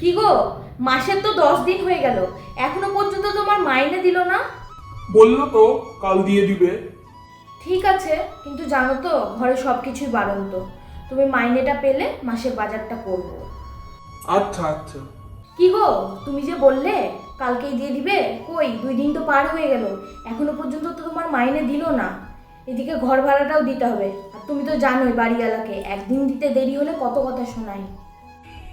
কি গো? মাসের তো দশ দিন হয়ে গেল। এখনও পর্যন্ত তোমার মাইনে দিল না? বলল তো কাল দিয়ে দিবে। ঠিক আছে কিন্তু জানো তো ঘরে সব কিছুই বাড়ন্ত। তুমি মাইনেটা পেলে মাসের বাজারটা করব। আচ্ছা আচ্ছা। কি গো? তুমি যে বললে কালকেই দিয়ে দিবে? কই? দুই দিন তো পার হয়ে গেল। এখনও পর্যন্ত তো তোমার মাইনে দিল না। এদিকে ঘর ভাড়াটাও দিতে হবে। আর তুমি তো জানোই বাড়িওয়ালাকে একদিন দিতে দেরি হলে কত কথা শোনাই।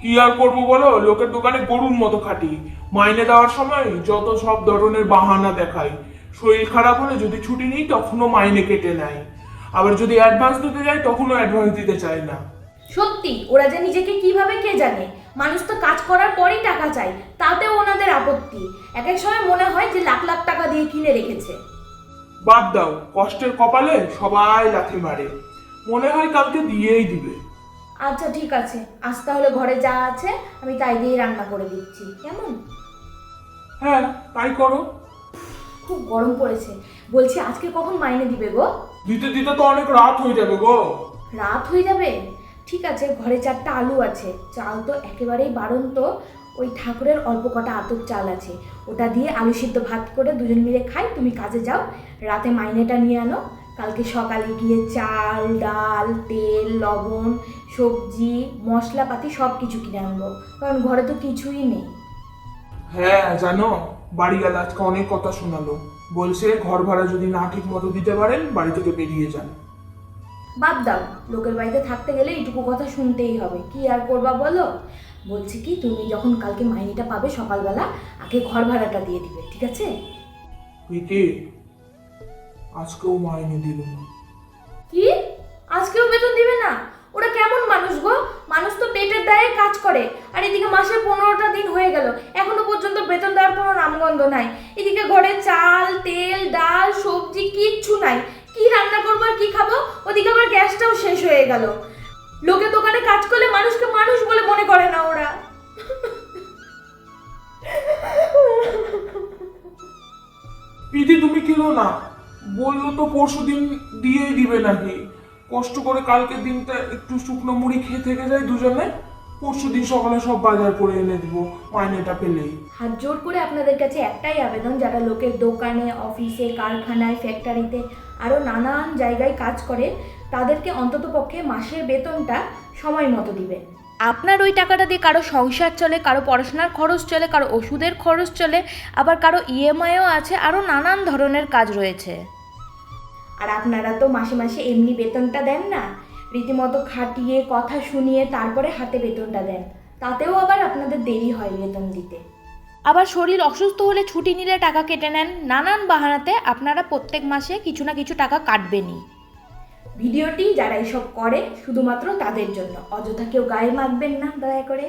কি আর করব বলো? লোকের দোকানে গরুর মতো খাটি। মাইনে দেওয়ার সময় যত সব ধরনের বাহানা দেখায় শরীর খারাপ হলে যদি ছুটি নিই তখনও মাইনে কেটে নেয়। আবার যদি অ্যাডভান্স দিতে যাই তখনও অ্যাডভান্স দিতে চায় না। সত্যি ওরা যে নিজেকে কীভাবে কে জানে? মানুষ তো কাজ করার পরই টাকা চায় তাতেও ওনাদের আপত্তি। এক এক সময় মনে হয় যে লাখ লাখ টাকা দিয়ে কিনে রেখেছে। বাদ দাও কষ্টের কপালে সবাই লাথি মারে। মনে হয় কালকে দিয়েই দিবে। আচ্ছা ঠিক আছে। আজ তাহলে ঘরে যা আছে আমি তাই দিয়ে রান্না করে দিচ্ছি। কেমন? হ্যাঁ তাই করো। খুব গরম পড়েছে। বলছি আজকে কখন মাইনে দিবে গো? দিতে দিতে তো অনেক রাত হয়ে যাবে গো। রাত হয়ে যাবে? ঠিক আছে ঘরে চারটা আলু আছে। চাল তো একেবারেই বাড়ন্ত। ওই ঠাকুরের অল্প কটা আতপ চাল আছে। ওটা দিয়ে আলু সিদ্ধ ভাত করে দুজন মিলে খাই। তুমি কাজে যাও। রাতে মাইনেটা নিয়ে আনো। কালকে সকালে গিয়ে চাল ডাল তেল লবণ সবজি মশলাপাতি সব কিছু কিনে আনব। কারণ ঘরে তো কিছুই নেই। হ্যাঁ জানো বাড়ি গেলে আজকে অনেক কথা শোনালো। বলছে ঘর ভাড়া যদি না ঠিক মতো দিতে পারেন বাড়ি থেকে বেরিয়ে যান। বাদ দাও লোকের বাড়িতে থাকতে গেলে এইটুকু কথা শুনতেই হবে। কি আর করবা বলো? বলছি কি তুমি যখন কালকে মাইনেটা পাবে সকালবেলা আগে ঘর ভাড়াটা দিয়ে দিবে ঠিক আছে? পিকে আজকেও মাইনে দিল না। কি? আজকেও বেতন দিবে না ওরা কেমন মানুষ গো মানুষ তো পেটের দায়ে কাজ করে। আর এদিকে মাসের পনেরোটা দিন হয়ে গেল। এখনও পর্যন্ত বেতন দেওয়ার কোনো নামগন্ধ নাই। এদিকে ঘরে চাল, তেল, ডাল, সবজি কিচ্ছু নাই। কি রান্না করব আর কি খাব? ওদিকে আবার গ্যাসটাও শেষ হয়ে গেল। লোকে দোকানে কাজ করলে মানুষকে মানুষ বলে মনে করে না ওরা। পিদি, তুমি কিনো না। বলল তো পরশু দিন দিয়েই দিবে নাকি। কষ্ট করে কালকের দিনটা একটু শুকনো মুড়ি খেয়ে থেকে যায় দুজনে। পরশু দিন সকালে সব বাজার করে এনে দিব মাইনেটা পেলেই। হাত জোর করে আপনাদের কাছে একটাই আবেদন, যারা লোকের দোকানে, অফিসে, কারখানায়, ফ্যাক্টরিতে আরও নানান জায়গায় কাজ করে, তাদেরকে অন্ততপক্ষে মাসের বেতনটা সময় মতো দিবেন। আপনার ওই টাকাটা দিয়ে কারও সংসার চলে, কারও পড়াশোনার খরচ চলে, কারও ওষুধের খরচ চলে, আবার কারও ইএমআইও আছে আরও নানান ধরনের কাজ রয়েছে। আর আপনারা তো মাসে মাসে এমনি বেতনটা দেন না? রীতিমতো খাটিয়ে কথা শুনিয়ে তারপরে হাতে বেতনটা দেন। তাতেও আবার আপনাদের দেরি হয় বেতন দিতে। আবার শরীর অসুস্থ হলে ছুটি নিলে টাকা কেটে নেন। নানান বাহানাতে আপনারা প্রত্যেক মাসে কিছু না কিছু টাকা কাটবেনই। ভিডিওটি যারা এসব করে শুধুমাত্র তাদের জন্য। অযথা কেউ গায়ে মাখবেন না দয়া করে।